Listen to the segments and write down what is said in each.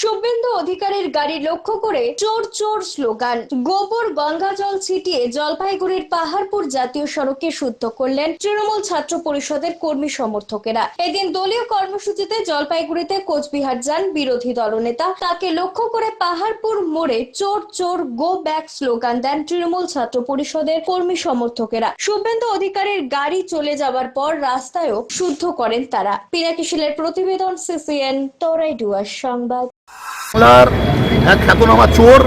শুভেন্দু অধিকারীর গাড়ি লক্ষ্য করে চোর চোর স্লোগান। গোবর গঙ্গা জল ছিটিয়ে জলপাইগুড়ির পাহাড়পুর জাতীয় সড়কে শুদ্ধ করলেন তৃণমূল ছাত্র পরিষদের কর্মী সমর্থকেরা। এদিন দলীয় কর্মসূচিতে জলপাইগুড়িতে কোচবিহার যান বিরোধী দলনেতা। তাকে লক্ষ্য করে পাহাড়পুর মোড়ে চোর চোর গো ব্যাক স্লোগান দেন তৃণমূল ছাত্র পরিষদের কর্মী সমর্থকেরা। শুভেন্দু অধিকারীর গাড়ি চলে যাবার পর রাস্তায়ও শুদ্ধ করেন তারা। পিনাকিশিলের প্রতিবেদন, সিসিএন তোরাইডুয়ার সংবাদ। বাংলার এক খ্যাতনামা চোর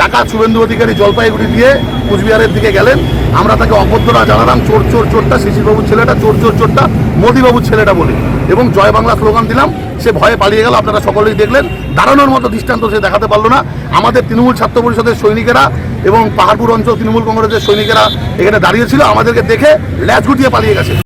টাকা শুভেন্দু অধিকারী জলপাইগুড়ি দিয়ে কুচবিহারের দিকে গেলেন। আমরা তাকে অভদ্রতা জানালাম, চোর চোর, চোরটা, শিশিরবাবুর ছেলেটা, চোর চোর, চোরটা মোদিবাবুর ছেলেটা বলি। এবং জয় বাংলা স্লোগান দিলাম, সে ভয়ে পালিয়ে গেল, আপনারা সকলেই দেখলেন। দাঁড়ানোর মতো দৃষ্টান্ত সে দেখাতে পারল না। আমাদের তৃণমূল ছাত্র পরিষদের সৈনিকেরা এবং পাহাড়পুর অঞ্চল তৃণমূল কংগ্রেসের সৈনিকেরা এখানে দাঁড়িয়েছিল আমাদেরকে দেখে ল্যাচ গুটিয়ে পালিয়ে গেছে।